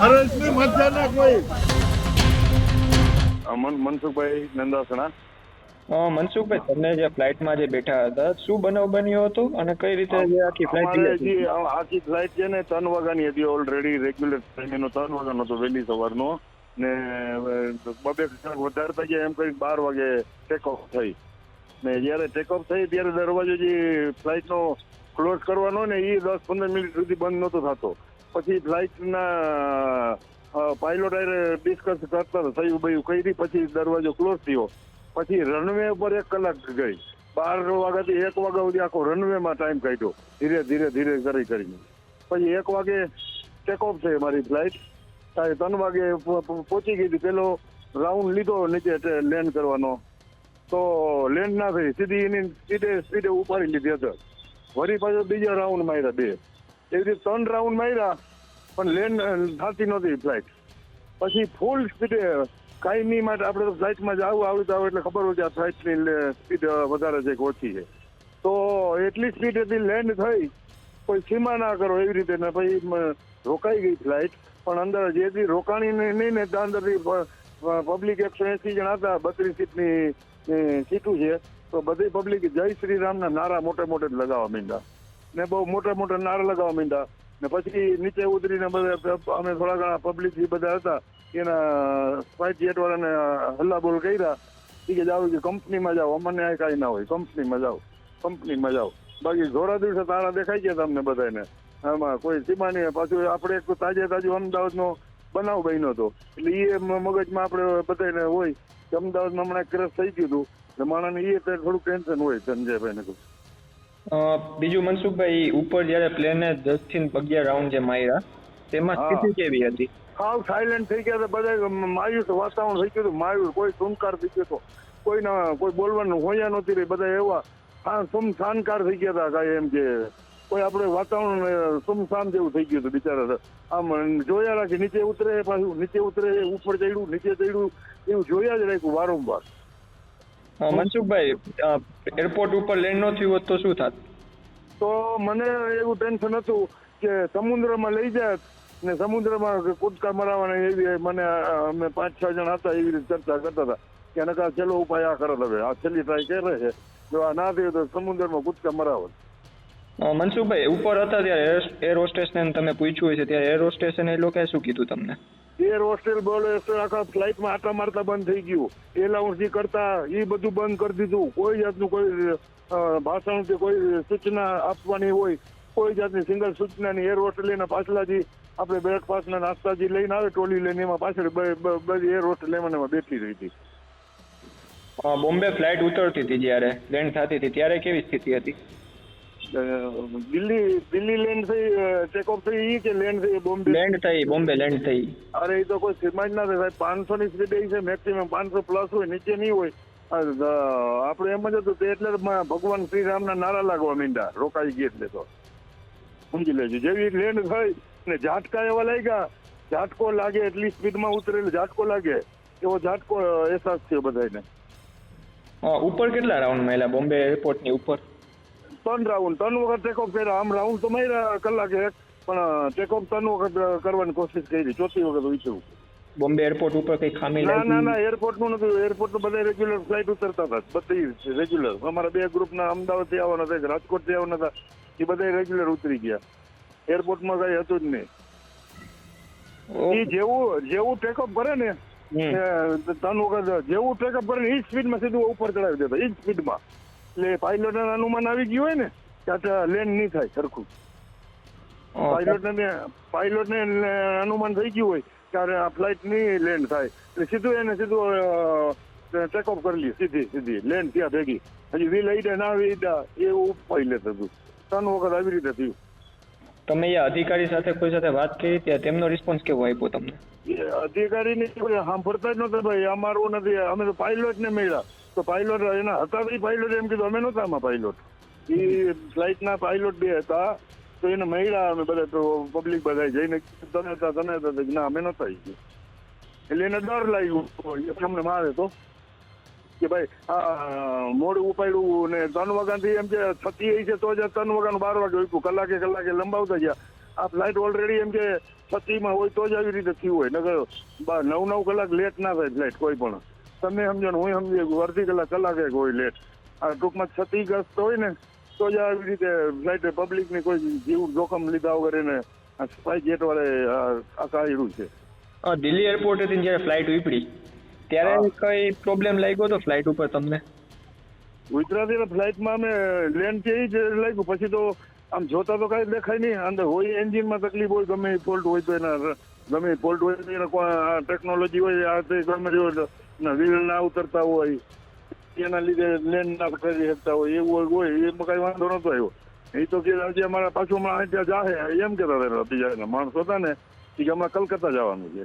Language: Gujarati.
હરેશની મજા ના કોઈ મન મનસુખભાઈ નંદાસણા. મનસુખભાઈ તમને જે ફ્લાઇટમાં જે બેઠા હતા શું બનાવ બન્યો હતો અને કઈ રીતે જે આખી ફ્લાઇટ આખી ફ્લાઇટ છે ને ત્રણ વાગ્યાની હતી ઓલરેડી રેગ્યુલર ટાઈમ ત્રણ વાગ્યાનો હતો વહેલી સવારનો. ને બબે કલાક વધારે થઈ ગયા એમ કરી બાર વાગે ટેક ઓફ થઈ. ને જ્યારે ટેક ઓફ થઈ ત્યારે દરવાજો જે ફ્લાઇટનો ક્લોઝ કરવાનો ને એ દસ પંદર મિનિટ સુધી બંધ નહોતો થતો. પછી ફ્લાઇટના પાયલોટ ડિસ્કસ કરતા થયું બયું કરી, પછી દરવાજો ક્લોઝ થયો. પછી રનવે ઉપર એક કલાક ગઈ. બાર વાગ્યાથી એક વાગ્યા સુધી આખો રનવેમાં ટાઈમ કાઢ્યો. ધીરે ધીરે ધીરે કરી, કરીને. પછી એક વાગે ટેક ઓફ થઈ મારી ફ્લાઇટ ત્રણ વાગે પહોંચી ગઈ હતી. પેલો રાઉન્ડ લીધો નીચે લેન્ડ કરવાનો. તો લેન્ડ ના થઈ, સીધી એની સીધે સ્પીડે ઉપાડી લીધી હતી. વળી પાછો બીજા રાઉન્ડ માર્યા બે. એવી રીતે ત્રણ રાઉન્ડ માર્યા, પણ લેન્ડ થતી નહોતી ફ્લાઇટ પછી ફૂલ સ્પીડે કાંઈ નહીં માટે આપણે તો ફ્લાઇટમાં જ આવું આવડતું આવે એટલે ખબર હોય કે આ ફ્લાઇટની સ્પીડ વધારે છે કે ઓછી છે. તો એટલી સ્પીડેથી લેન્ડ થઈ, કોઈ સીમા ના કરો એવી રીતે ને પછી રોકાઈ ગઈ ફ્લાઇટ પણ અંદર જેથી રોકાણી નહીં ને, ત્યાં અંદરથી પબ્લિક એકસો એસી જણા હતા, બત્રીસ સીટની સીટું છે. તો બધી પબ્લિક જય શ્રી રામના નારા મોટે મોટે લગાવવા માંડ્યા. ને બહુ મોટા મોટા નારા લગાવવા માંડ્યા. ને પછી નીચે ઉતરીને બધા અમે થોડા ઘણા પબ્લિક બધા હતા એના સ્પાઇટ જેટ વાળાને હલ્લા બોલ કર્યા. એ કે જાઓ કે કંપનીમાં જાઓ અમને આ કાંઈ ના હોય કંપનીમાં જાઓ કંપનીમાં જાઓ. બાકી ઘોડા દિવસે તારા દેખાઈ ગયા તમને બધાને આમાં કોઈ સીમા નહીં પાછું આપણે એક તાજે તાજું અમદાવાદનો બનાવ બન્યો હતો. એટલે એ મગજમાં આપણે બધાને હોય કે અમદાવાદમાં હમણાં ક્રશ થઈ ગયું હતું. એટલે માણસને એ થોડુંક ટેન્શન હોય સંજયભાઈને અ, બીજું મનસુખભાઈ ઉપર જ્યારે પ્લેને દસથી અગિયાર રાઉન્ડ જે માર્યા તેમાં સ્થિતિ કેવી હતી? સાવ સાયલેન્ટ થઈ ગયા બધા માયુસ વાતાવરણ થઈ ગયું હતું માયુસ કોઈ સુનકાર થઈ ગયો હતો કોઈના કોઈ બોલવાનું હોયા નહોતી રહી બધા એવા હા સુમસાનકાર થઈ ગયા હતા કાંઈ એમ કે કોઈ આપણે વાતાવરણ સુમસાન જેવું થઈ ગયું હતું બિચારા આમ જોયા રાખી નીચે ઉતરે પાછું નીચે ઉતરે ઉપર ચડ્યું નીચે ચડ્યું એવું જોયા જ રાખ્યું વારંવાર. મનસુખભાઈ એરપોર્ટ ઉપર લેન્ડ ન થયું હોત તો શું થાત? તો મને એવું ટેન્શન હતું કે સમુદ્રમાં લઈ જાય ને સમુદ્રમાં કૂદકા મરાવવાના એવી મને અમે પાંચ છ જણ હતા એવી રીતે ચર્ચા કરતા હતા કે નકા છેલ્લો ઉપાય આ કરો હવે આ છેલ્લી ટ્રાય કરે છે. જો આ ના થયું તો સમુદ્રમાં કૂદકા મરાવો. મનસુખભાઈ ઉપર હતા ત્યારે એર હોસ્ટેસને તમે પૂછ્યું છે ત્યારે એર હોસ્ટેસને એ લોકોએ શું કીધું તમને? એર હોસ્ટેલ બોલો આખા ફ્લાઇટમાં આટા મારતા બંધ થઈ ગયું. એલાઉન્સ જે કરતા એ બધું બંધ કરી દીધું. કોઈ જાતનું કોઈ ભાષણ કે કોઈ સૂચના આપવાની હોય, કોઈ જાતની સિંગલ સૂચના ની એર હોસ્ટેલ એના પાછલા જે આપણે બ્રેકફાસ્ટના નાસ્તા જે લઈને આવે ટોલી લઈને, એમાં પાછળ બધી એર હોસ્ટેલ એમાં બેઠી રહી હતી. બોમ્બે ફ્લાઇટ ઉતરતી હતી જ્યારે લેન્ડ થતી હતી. ત્યારે કેવી સ્થિતિ હતી? દિલ્હી દિલ્હી લેન્ડ થઈ ટેક ઓફ થઈ ઈ કે લેન્ડ થઈ બોમ્બે લેન્ડ થઈ બોમ્બે લેન્ડ થઈ. અરે એ તો કોઈ સીમા જ ના થાય સાહેબ. પાંચસો ની સ્પીડ છે મેક્સિમમ પાંચસો પ્લસ હોય નીચે નહીં હોય. આપણે એમ જ હતું તે એટલે ભગવાન શ્રી રામના નારા લાગવા મીંડા રોકાઈ ગઈ એટલે તો. સમજી લેજો. જેવી લેન્ડ થઈ ને ઝાટકા એવા લાગ્યા ઝાટકો લાગે એટલી સ્પીડમાં ઉતરેલ ઝાટકો લાગે એવો ઝાટકો અહેસાસ થયો બધાને ઉપર કેટલા રાઉન્ડ માર્યા બોમ્બે એરપોર્ટની ઉપર? ત્રણ રાઉન્ડ ત્રણ વખત ટેકઓફ કર્યા. આમ રાઉન્ડ તો માર્યા કલાકે એક પણ ટેકઓફ ત્રણ વખત કરવાની કોશિશ કરી. ચોથી વખત ઉઠ્યું બોમ્બે એરપોર્ટ ઉપર કઈ ખામી ના ના ના એરપોર્ટનું નથી. એરપોર્ટનું બધા રેગ્યુલર ફ્લાઇટ ઉતરતા હતા. બધી રેગ્યુલર અમારા બે ગ્રુપ ના અમદાવાદથી આવવાના હતા રાજકોટથી આવવાના હતા. એ બધા રેગ્યુલર ઉતરી ગયા. એરપોર્ટમાં કઈ હતું જ નહીં. એ જેવું જેવું ટેકઅપ કરે ને ત્રણ વખત જેવું ટેકઅપ કરે ને એ સ્પીડમાં સીધું ઉપર ચડાવી દેતા એ સ્પીડ સ્પીડમાં એટલે પાયલોટ અનુમાન આવી ગયું હોય ને ત્યાં લેન્ડ નહીં થાય સરખું. અ, પાયલોટ ને પાયલોટ ને અનુમાન થઈ ગયું હોય ત્યારે આ ફ્લાઇટ નહીં લેન્ડ થાય. એટલે સીધું એને સીધું ટેકઓફ કરી લે સીધી સીધી. લેન્ડ ત્યાં ભેગી. હજી વીલ આઈડા ના વીડા એવું પાયલેટ હતું. ત્રણ વખત આવી રીતે થયું. તમે એ અધિકારી સાથે કોઈ સાથે વાત કરી ત્યાં તેમનો રિસ્પોન્સ કેવો આપ્યો તમને? અધિકારી ને સાંભળતા જ નહોતા ભાઈ. અમારું નથી. અમે તો પાયલોટ ને મળ્યા. તો પાયલોટ એના હતા એ પાયલોટ એમ કીધું, અમે નહોતા આમાં પાયલોટ એ ફ્લાઇટના પાયલોટ બે હતા, તો એને મળ્યા અમે બધા તો પબ્લિક બધા જઈને તને હતા તને હતા. ના, અમે નહોતા. એટલે એને ડર લાગ્યું. અમને મારે તો. કે ભાઈ, આ મોડું ઉપાડ્યું ને ત્રણ વાગ્યાથી એમ કે થતી છે તો જ ત્રણ વાગ્યાનું બાર વાગે ઉઠ્યું. કલાકે કલાકે લંબાવતા ગયા. આ ફ્લાઇટ ઓલરેડી એમ કે છત્રીમાં હોય તો જ આવી રીતે થયું હોય. નગર નવ નવ કલાક લેટ ના થાય ફ્લાઇટ કોઈ પણ. તમે સમજો ને હું સમજે અડધી કલાક કલાકે કોઈ લેટ આ ટૂંકમાં ક્ષતિગ્રસ્ત હોય ને તો જ આવી રીતે ફ્લાઇટ પબ્લિકની કોઈ જીવ જોખમ લીધા વગર એને સ્પાઈ જેટ વાળે આ કાઢ્યું છે. દિલ્હી એરપોર્ટેથી જ્યારે ફ્લાઇટ ઉપડી ત્યારે કઈ પ્રોબ્લેમ લાગ્યો હતો ફ્લાઇટ ઉપર તમને? ગુજરાતી ફ્લાઇટમાં અમે લેન્ડ છે જ લાગ્યું. પછી તો આમ જોતા તો કાંઈ દેખાય નહીં. અંદર હોય એન્જિનમાં તકલીફ હોય ગમે ફોલ્ટ હોય તો એના ગમે પોલ્ટ હોય ટેકનોલોજી હોય, આ તે ગમે વ્હીલ ના ઉતરતા હોય, એના લીધે લેન ના કરી શકતા હોય, એવું હોય એમાં કઈ વાંધો નતો આવ્યો. એ તો કે હજી અમારા પાછું હમણાં ત્યાં જાહે, એમ કહેતા હતા બીજા માણસો હતા ને કે હમણાં કલકત્તા જવાનું છે.